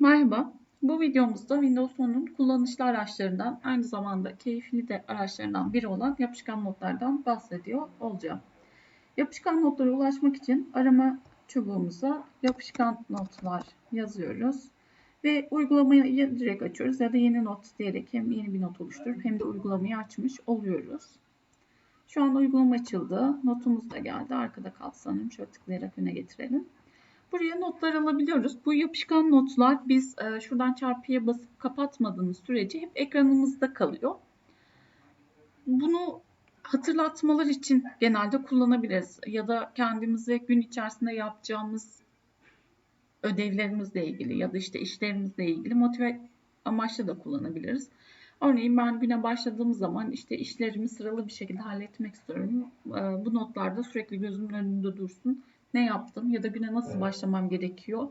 Merhaba, bu videomuzda Windows 10'un kullanışlı araçlarından aynı zamanda keyifli de araçlarından biri olan yapışkan notlardan bahsediyor olacağım. Yapışkan notlara ulaşmak için arama çubuğumuza yapışkan notlar yazıyoruz ve uygulamayı direkt açıyoruz ya da yeni not diyerek hem yeni bir not oluşturup hem de uygulamayı açmış oluyoruz. Şu an uygulama açıldı. Notumuz da geldi. Arkada kaldı sanırım. Şöyle tıklayarak öne getirelim. Buraya notlar alabiliyoruz. Bu yapışkan notlar biz e, şuradan çarpıya basıp kapatmadığımız sürece hep ekranımızda kalıyor. Bunu hatırlatmalar için genelde kullanabiliriz. Ya da kendimize gün içerisinde yapacağımız ödevlerimizle ilgili ya da işte işlerimizle ilgili motive amaçlı da kullanabiliriz. Örneğin ben güne başladığım zaman işte işlerimi sıralı bir şekilde halletmek istiyorum. E, bu notlarda sürekli gözümün önünde dursun ne yaptım ya da güne nasıl başlamam gerekiyor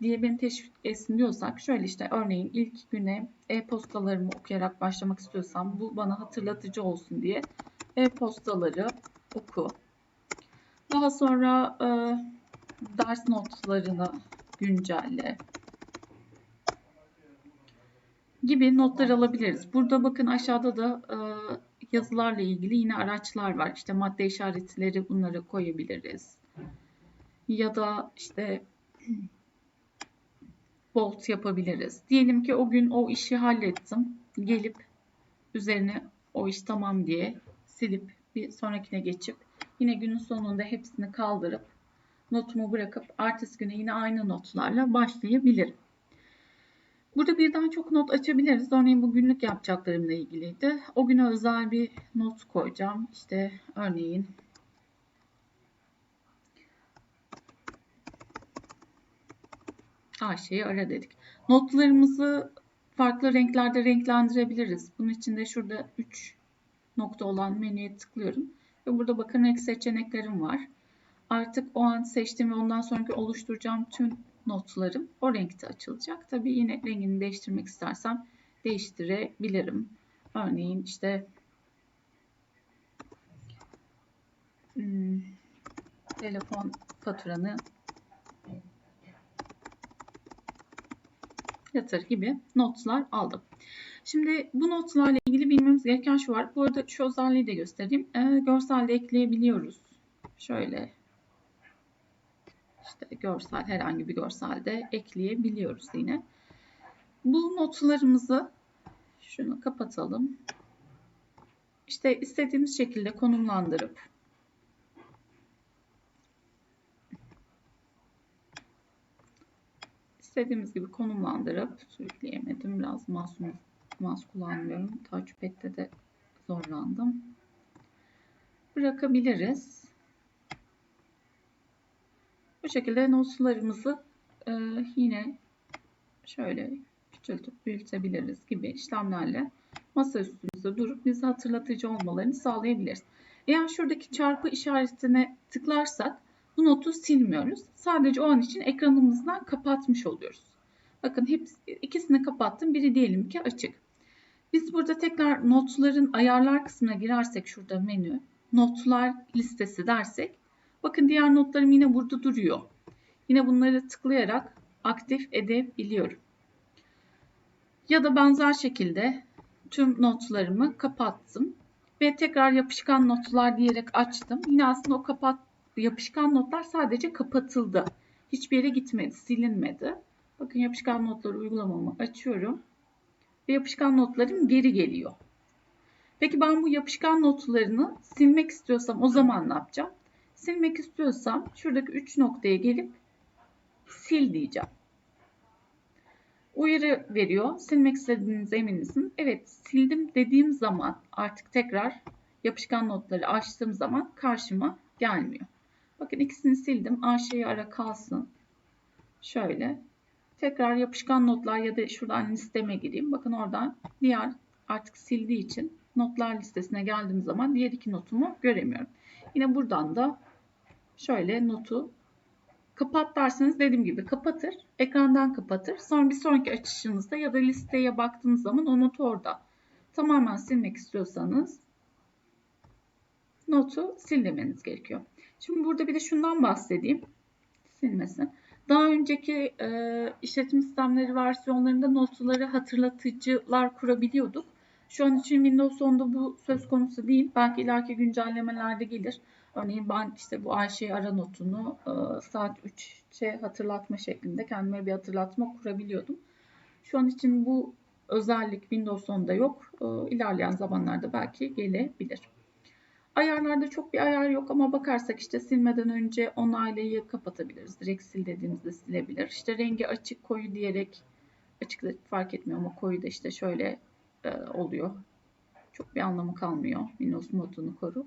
diye beni teşvik etsin diyorsak şöyle işte örneğin ilk güne e-postalarımı okuyarak başlamak istiyorsam bu bana hatırlatıcı olsun diye e-postaları oku. Daha sonra e, ders notlarını güncelle gibi notlar alabiliriz. Burada bakın aşağıda da e, yazılarla ilgili yine araçlar var. İşte madde işaretleri bunları koyabiliriz ya da işte bolt yapabiliriz. Diyelim ki o gün o işi hallettim. Gelip üzerine o iş tamam diye silip bir sonrakine geçip yine günün sonunda hepsini kaldırıp notumu bırakıp ertesi güne yine aynı notlarla başlayabilirim. Burada birden çok not açabiliriz. Örneğin bu günlük yapacaklarımla ilgiliydi. O güne özel bir not koyacağım. İşte örneğin Ayşe'yi ara dedik. Notlarımızı farklı renklerde renklendirebiliriz. Bunun için de şurada 3 nokta olan menüye tıklıyorum. Ve burada bakın renk seçeneklerim var. Artık o an seçtiğim ve ondan sonraki oluşturacağım tüm notlarım o renkte açılacak. Tabii yine rengini değiştirmek istersem değiştirebilirim. Örneğin işte hmm, telefon faturanı yatır gibi notlar aldım. Şimdi bu notlarla ilgili bilmemiz gereken şu var. Bu arada şu özelliği de göstereyim. E, görsel ekleyebiliyoruz. Şöyle işte görsel herhangi bir görselde ekleyebiliyoruz yine. Bu notlarımızı şunu kapatalım. İşte istediğimiz şekilde konumlandırıp istediğimiz gibi konumlandırıp sürükleyemedim. Biraz mouse, mouse kullanmıyorum. Touchpad'de de zorlandım. Bırakabiliriz. Bu şekilde notlarımızı e, yine şöyle küçültüp büyütebiliriz gibi işlemlerle masa üstümüzde durup bize hatırlatıcı olmalarını sağlayabiliriz. Eğer şuradaki çarpı işaretine tıklarsak bu notu silmiyoruz. Sadece o an için ekranımızdan kapatmış oluyoruz. Bakın hepsi, ikisini kapattım. Biri diyelim ki açık. Biz burada tekrar notların ayarlar kısmına girersek şurada menü, notlar listesi dersek bakın diğer notlarım yine burada duruyor. Yine bunları tıklayarak aktif edebiliyorum. Ya da benzer şekilde tüm notlarımı kapattım ve tekrar yapışkan notlar diyerek açtım. Yine aslında o kapat yapışkan notlar sadece kapatıldı. Hiçbir yere gitmedi, silinmedi. Bakın yapışkan notları uygulamamı açıyorum. Ve yapışkan notlarım geri geliyor. Peki ben bu yapışkan notlarını silmek istiyorsam o zaman ne yapacağım? Silmek istiyorsam şuradaki 3 noktaya gelip sil diyeceğim. Uyarı veriyor. Silmek istediğiniz emin misin? Evet sildim dediğim zaman artık tekrar yapışkan notları açtığım zaman karşıma gelmiyor. Bakın ikisini sildim. Ayşe'yi ara kalsın. Şöyle. Tekrar yapışkan notlar ya da şuradan listeme gireyim. Bakın oradan diğer artık sildiği için notlar listesine geldiğim zaman diğer iki notumu göremiyorum. Yine buradan da şöyle notu kapat derseniz dediğim gibi kapatır. Ekrandan kapatır. Sonra bir sonraki açışınızda ya da listeye baktığınız zaman o notu orada. Tamamen silmek istiyorsanız notu sil demeniz gerekiyor. Şimdi burada bir de şundan bahsedeyim. Silmesin. Daha önceki e, işletim sistemleri versiyonlarında notları hatırlatıcılar kurabiliyorduk. Şu an için Windows 10'da bu söz konusu değil. Belki ileriki güncellemelerde gelir. Örneğin ben işte bu Ayşe ara notunu e, saat 3'e hatırlatma şeklinde kendime bir hatırlatma kurabiliyordum. Şu an için bu özellik Windows 10'da yok. E, ilerleyen zamanlarda belki gelebilir. Ayarlarda çok bir ayar yok ama bakarsak işte silmeden önce onaylayı kapatabiliriz. Direkt sil dediğimizde silebilir. İşte rengi açık koyu diyerek açık da fark etmiyor ama koyu da işte şöyle e, oluyor. Çok bir anlamı kalmıyor. Windows modunu koru.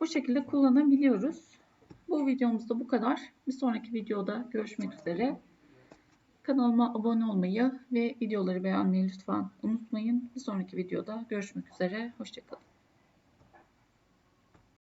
Bu şekilde kullanabiliyoruz. Bu videomuzda bu kadar. Bir sonraki videoda görüşmek üzere. Kanalıma abone olmayı ve videoları beğenmeyi lütfen unutmayın. Bir sonraki videoda görüşmek üzere. Hoşçakalın.